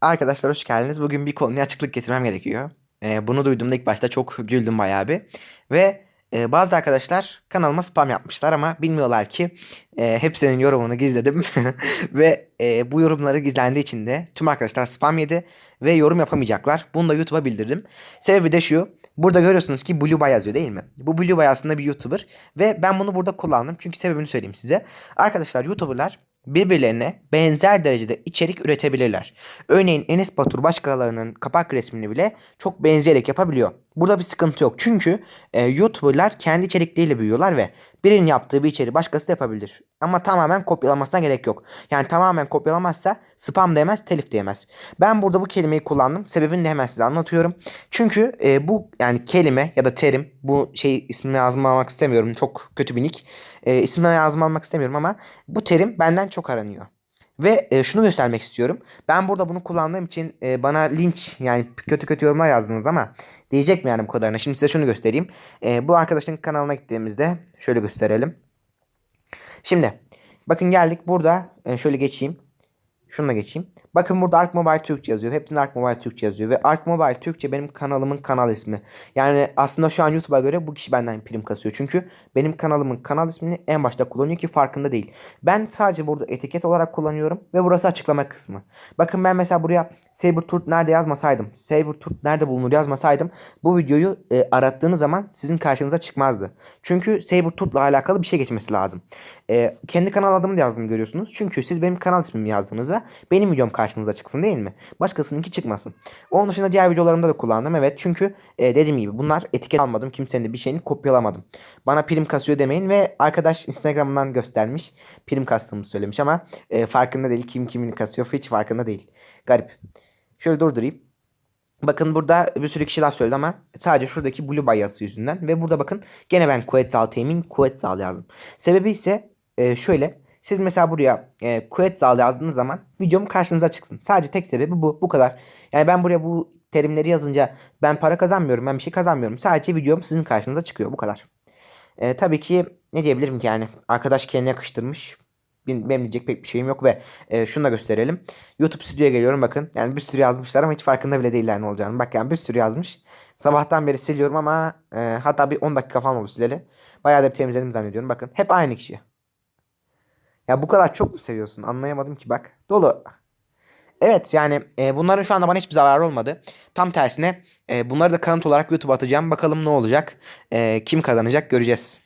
Arkadaşlar hoş geldiniz. Bugün bir konuya açıklık getirmem gerekiyor. Ee, bunu duyduğumda ilk başta çok güldüm bayağı bir. Ve e, bazı arkadaşlar kanalıma spam yapmışlar ama bilmiyorlar ki e, hepsinin yorumunu gizledim. ve e, bu yorumları gizlendiği için de tüm arkadaşlar spam yedi ve yorum yapamayacaklar. Bunu da YouTube'a bildirdim. Sebebi de şu. Burada görüyorsunuz ki Blue Bay yazıyor değil mi? Bu Blue Bay aslında bir YouTuber. Ve ben bunu burada kullandım. Çünkü sebebini söyleyeyim size. Arkadaşlar YouTuber'lar birbirlerine benzer derecede içerik üretebilirler. Örneğin Enes Batur başkalarının kapak resmini bile çok benzeyerek yapabiliyor. Burada bir sıkıntı yok. Çünkü e, YouTuber'lar kendi içerikleriyle büyüyorlar ve birinin yaptığı bir içeriği başkası da yapabilir. Ama tamamen kopyalamasına gerek yok. Yani tamamen kopyalamazsa spam diyemez, telif diyemez. Ben burada bu kelimeyi kullandım. Sebebini de hemen size anlatıyorum. Çünkü e, bu yani kelime ya da terim bu şey ismini yazmamak istemiyorum. Çok kötü bir nick. E, ismini yazmamak istemiyorum ama bu terim benden çok aranıyor. Ve e, şunu göstermek istiyorum. Ben burada bunu kullandığım için e, bana linç yani kötü kötü yorumlar yazdınız ama diyecek mi yani bu kadarına? Şimdi size şunu göstereyim. E, bu arkadaşın kanalına gittiğimizde şöyle gösterelim. Şimdi bakın geldik burada e, şöyle geçeyim. Şununla geçeyim. Bakın burada Ark Mobile Türkçe yazıyor. Hepsinde Ark Mobile Türkçe yazıyor. Ve Ark Mobile Türkçe benim kanalımın kanal ismi. Yani aslında şu an YouTube'a göre bu kişi benden prim kasıyor. Çünkü benim kanalımın kanal ismini en başta kullanıyor ki farkında değil. Ben sadece burada etiket olarak kullanıyorum. Ve burası açıklama kısmı. Bakın ben mesela buraya Sabertooth nerede yazmasaydım. Sabertooth nerede bulunur yazmasaydım. Bu videoyu e, arattığınız zaman sizin karşınıza çıkmazdı. Çünkü Sabertooth'la alakalı bir şey geçmesi lazım. E, kendi kanal adımı da yazdım görüyorsunuz. Çünkü siz benim kanal ismimi yazdığınızda benim videom karşınıza çıksın değil mi? Başkasınınki çıkmasın. Onun dışında diğer videolarımda da kullandım. Evet çünkü e, dediğim gibi bunlar etiket almadım. Kimsenin de bir şeyini kopyalamadım. Bana prim kasıyor demeyin ve arkadaş Instagram'dan göstermiş. Prim kastığımı söylemiş ama e, farkında değil. Kim kimin kasıyor hiç farkında değil. Garip. Şöyle durdurayım. Bakın burada bir sürü kişi laf söyledi ama sadece şuradaki blue bayası yüzünden. Ve burada bakın gene ben Quetzal temin Quetzal yazdım. Sebebi ise e, şöyle. Siz mesela buraya e, Quetzal yazdığınız zaman videom karşınıza çıksın. Sadece tek sebebi bu. Bu kadar. Yani ben buraya bu terimleri yazınca ben para kazanmıyorum. Ben bir şey kazanmıyorum. Sadece videom sizin karşınıza çıkıyor. Bu kadar. E, tabii ki ne diyebilirim ki yani. Arkadaş kendine yakıştırmış. Benim diyecek pek bir şeyim yok ve e, şunu da gösterelim. YouTube stüdyoya geliyorum bakın. Yani bir sürü yazmışlar ama hiç farkında bile değiller ne olacağını. Bak yani bir sürü yazmış. Sabahtan beri siliyorum ama e, hatta bir 10 dakika falan oldu sileli. Bayağı da bir temizledim zannediyorum. Bakın hep aynı kişi. Ya bu kadar çok mu seviyorsun? Anlayamadım ki bak. Dolu. Evet yani e, bunların şu anda bana hiçbir zararı olmadı. Tam tersine e, bunları da kanıt olarak YouTube'a atacağım. Bakalım ne olacak. E, kim kazanacak göreceğiz.